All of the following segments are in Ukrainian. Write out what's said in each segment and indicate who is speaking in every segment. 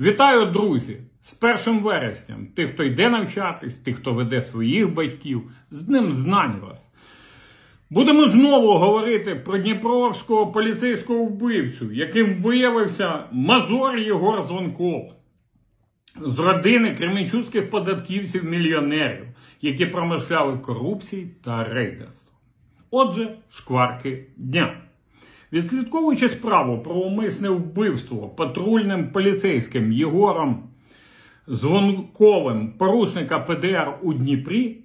Speaker 1: Вітаю, друзі! З 1 вересням. Тих, хто йде навчатись, тих, хто веде своїх батьків, з Днем знань вас. Будемо знову говорити про дніпровського поліцейського вбивцю, яким виявився мажор Єгор Звонков з родини кременчуцьких податківців-мільйонерів, які промишляли корупцією та рейдерством. Отже, шкварки дня. Відслідковуючи справу про умисне вбивство патрульним поліцейським Єгором Звонковим порушника ПДР у Дніпрі,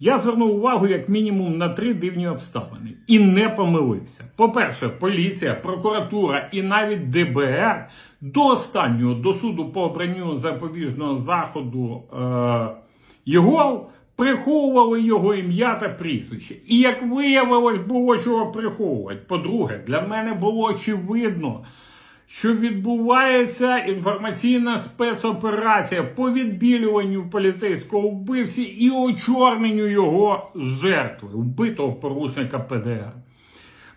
Speaker 1: я звернув увагу як мінімум на три дивні обставини і не помилився. По-перше, поліція, прокуратура і навіть ДБР до останнього до суду по обранню запобіжного заходу е- Єгору приховували його ім'я та прізвище. І як виявилось, було чого приховувати. По-друге, для мене було очевидно, що відбувається інформаційна спецоперація по відбілюванню поліцейського вбивці і очорненню його жертви, вбитого порушника ПДР.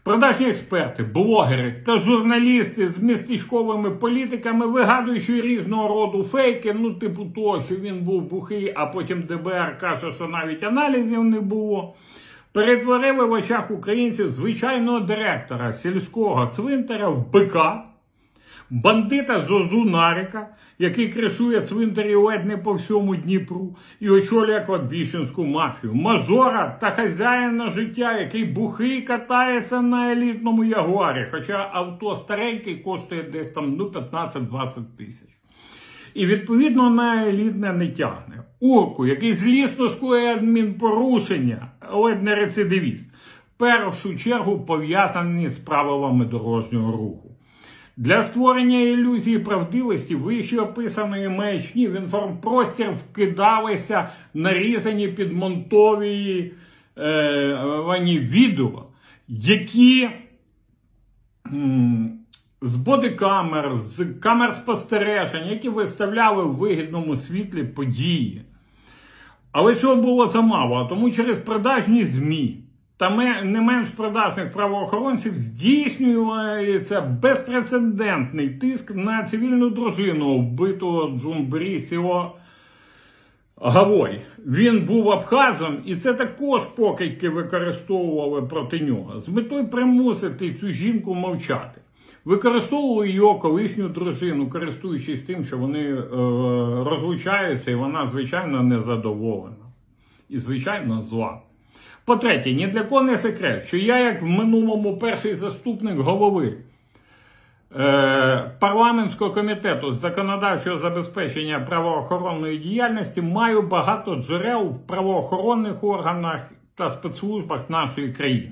Speaker 1: Продажні експерти, блогери та журналісти з містечковими політиками, вигадуючи різного роду фейки, ну, типу того, що він був бухий, а потім ДБР каже, що навіть аналізів не було. Перетворили в очах українців звичайного директора сільського цвинтаря в бика, бандита Зозу Нарика, який кришує цвинтарі ледь не по всьому Дніпру і очолює кладбіщенську мафію, мажора та хазяїна життя, який бухий катається на елітному ягуарі, хоча авто старенький коштує десь там ну, 15-20 тисяч. І відповідно на елітне не тягне. Урку, який злісно скоює адмінпорушення, ледь не рецидивіст, в першу чергу пов'язані з правилами дорожнього руху. Для створення ілюзії правдивості вище описаної маячні в інформпростір вкидалися нарізані підмонтові е, відео, які з бодикамер, з камер спостережень, які виставляли в вигідному світлі події. Але цього було замало, тому через продажні ЗМІ та не менш продажних правоохоронців здійснюється безпрецедентний тиск на цивільну дружину вбитого Джумбері Сіо Гавой. Він був абхазом, і це також покидьки використовували проти нього з метою примусити цю жінку мовчати. Використовували його колишню дружину, користуючись тим, що вони е, розлучаються, і вона, звичайно, незадоволена. І, звичайно, зла. По-третє, ні для кого не секрет, що я, як в минулому перший заступник голови е, парламентського комітету з законодавчого забезпечення правоохоронної діяльності, маю багато джерел в правоохоронних органах та спецслужбах нашої країни.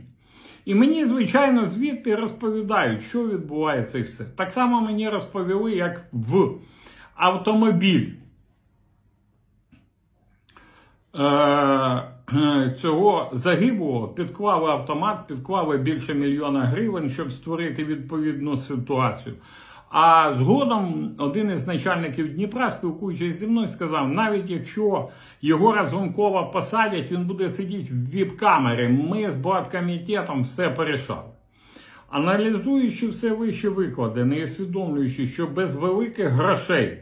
Speaker 1: І мені, звичайно, звідти розповідають, що відбувається і все. Так само мені розповіли, як в автомобіль. Е, цього загиблого підклали автомат, підклали більше мільйона гривень, щоб створити відповідну ситуацію. А згодом один із начальників Дніпра, спілкуючись зі мною, сказав: навіть якщо Єгора Звонкова посадять, він буде сидіти в віп-камері. Ми з Благкомітетом все порішали. Аналізуючи все вище викладене і усвідомлюючи, що без великих грошей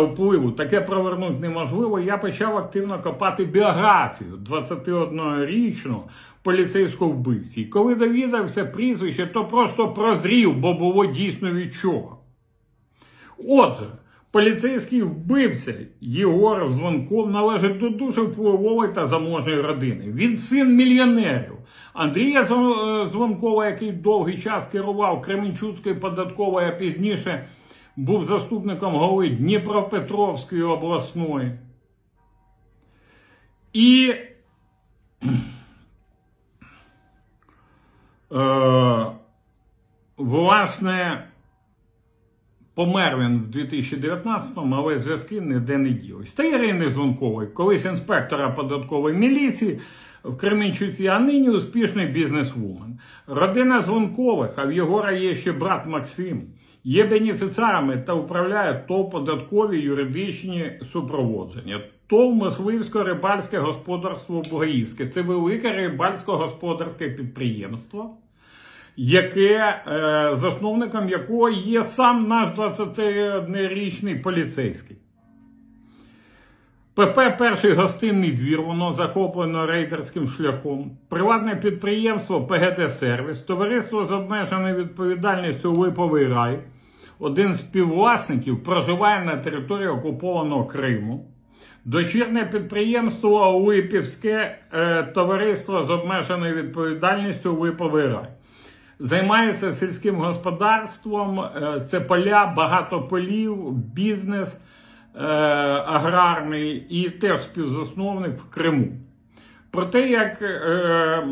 Speaker 1: впливу таке провернути неможливо, я почав активно копати біографію 21-річного поліцейського вбивці. І коли довідався прізвище, то просто прозрів, бо було дійсно від чого. Отже, поліцейський вбивця Єгор Звонков належить до дуже впливової та заможної родини. Він син мільйонерів. Андрія Звонкова, який довгий час керував Кременчуцькою податковою, а пізніше був заступником голови Дніпропетровської обласної. І е, власне помер він в 2019-му, але зв'язки ніде не ділись. Та Ірини Звонкової, колись інспектора податкової міліції в Кременчуці, а нині успішний бізнесвумен. Родина Звонкових, а в Єгора є ще брат Максим є бенефіціарами та управляє ТОВ податкові юридичні супроводження. ТОВ мисливсько-рибальське господарство Бугаївське. Це велике рибальсько-господарське підприємство, яке е, засновником якого є сам наш 21-річний поліцейський. ПП Перший гостинний двір, воно захоплено рейдерським шляхом. Приватне підприємство ПГТ Сервіс, товариство з обмеженою відповідальністю Липовий рай. Один з співвласників проживає на території окупованого Криму. Дочірне підприємство Липівське е, товариство з обмеженою відповідальністю Липовий. Займається сільським господарством, е, це поля, багато полів, бізнес е, аграрний і теж співзасновник в Криму. Про те, як е,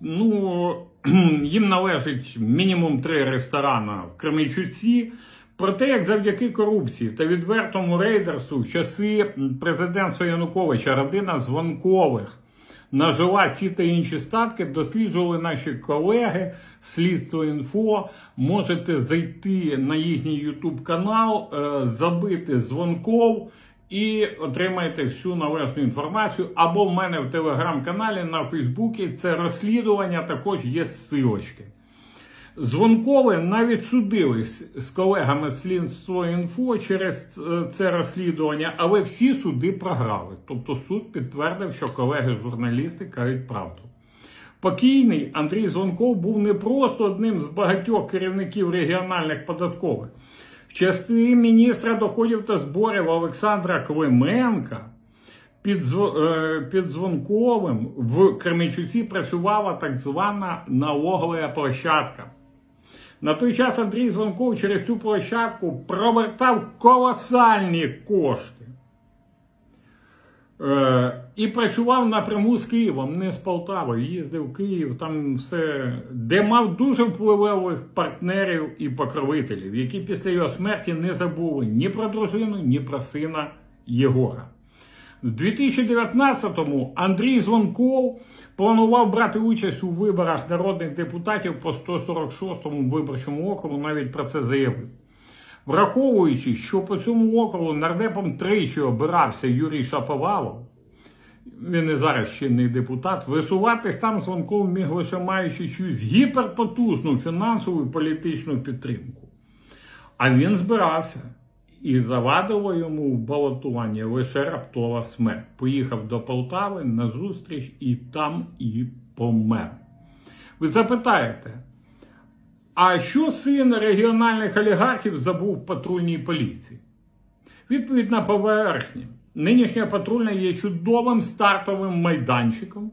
Speaker 1: ну, їм належить мінімум три ресторани в Кременчуці, про те, як завдяки корупції та відвертому рейдерству в часи президентства Януковича родина Звонкових нажила ці та інші статки, досліджували наші колеги Слідство інфо. Можете зайти на їхній YouTube канал, е, забити дзвонков і отримаєте всю належну інформацію. Або в мене в телеграм-каналі на Фейсбуці це розслідування також є ссилочки. Дзвонкови навіть судились з колегами Слідство інфо через е, це розслідування, але всі суди програли. Тобто суд підтвердив, що колеги-журналісти кажуть правду. Покійний Андрій Звонков був не просто одним з багатьох керівників регіональних податкових. В частині міністра доходів та зборів Олександра Клименка під, е, під в Кременчуці працювала так звана налогова площадка. На той час Андрій Звонков через цю площадку провертав колосальні кошти. І працював напряму з Києвом, не з Полтави. Їздив Київ, там все, де мав дуже впливових партнерів і покровителів, які після його смерті не забули ні про дружину, ні про сина Єгора. В 2019-му Андрій Звонков планував брати участь у виборах народних депутатів по 146-му виборчому округу, навіть про це заявив. Враховуючи, що по цьому округу нардепом тричі обирався Юрій Шаповалов, він і зараз чинний депутат, висуватись там Звонков міг лише маючи чусь гіперпотужну фінансову і політичну підтримку. А він збирався. І завадило йому в балотуванні лише раптова смерть. Поїхав до Полтави на зустріч і там і помер. Ви запитаєте, а що син регіональних олігархів забув в патрульній поліції? Відповідь на поверхні. Нинішня патрульна є чудовим стартовим майданчиком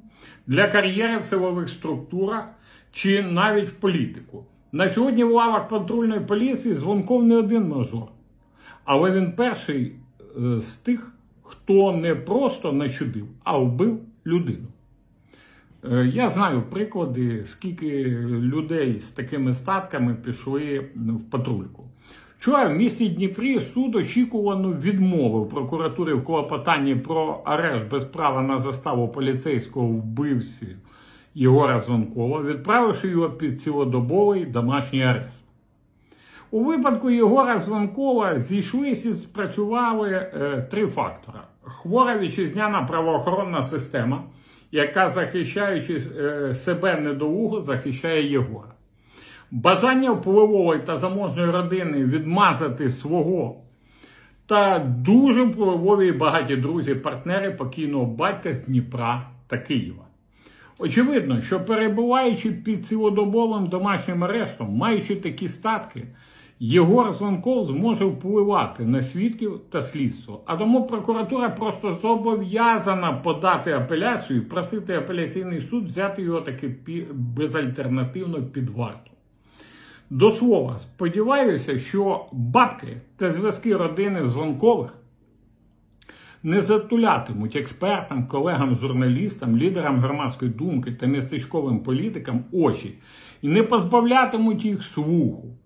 Speaker 1: для кар'єри в силових структурах чи навіть в політику. На сьогодні в лавах патрульної поліції дзвонков не один мажор. Але він перший е, з тих, хто не просто начудив, а вбив людину. Е, Я знаю приклади, скільки людей з такими статками пішли в патрульку. Вчора в місті Дніпрі суд очікувано відмовив прокуратурі в клопотанні про арешт без права на заставу поліцейського вбивці Єгора Зонкова, відправивши його під цілодобовий домашній арешт. У випадку Єгора Звонкова зійшлися і спрацювали е, три фактори: хвора вітчизняна правоохоронна система, яка, захищаючи е, себе недолуго, захищає Єгора. Бажання впливової та заможної родини відмазати свого та дуже впливові і багаті друзі, партнери покійного батька з Дніпра та Києва. Очевидно, що перебуваючи під цілодобовим домашнім арештом, маючи такі статки, Єгор Звонков зможе впливати на свідків та слідство. А тому прокуратура просто зобов'язана подати апеляцію і просити апеляційний суд взяти його таки безальтернативно під варту. До слова, сподіваюся, що бабки та зв'язки родини Звонкових не затулятимуть експертам, колегам, журналістам, лідерам громадської думки та містечковим політикам очі і не позбавлятимуть їх слуху.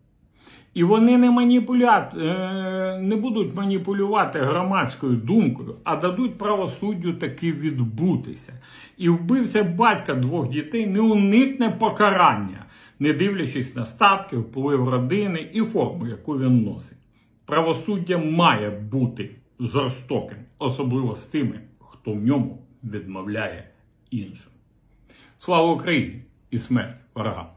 Speaker 1: І вони не, маніпуля... е, не будуть маніпулювати громадською думкою, а дадуть правосуддю таки відбутися. І вбивця батька двох дітей не уникне покарання, не дивлячись на статки, вплив родини і форму, яку він носить. Правосуддя має бути жорстоким, особливо з тими, хто в ньому відмовляє іншим. Слава Україні і смерть ворогам!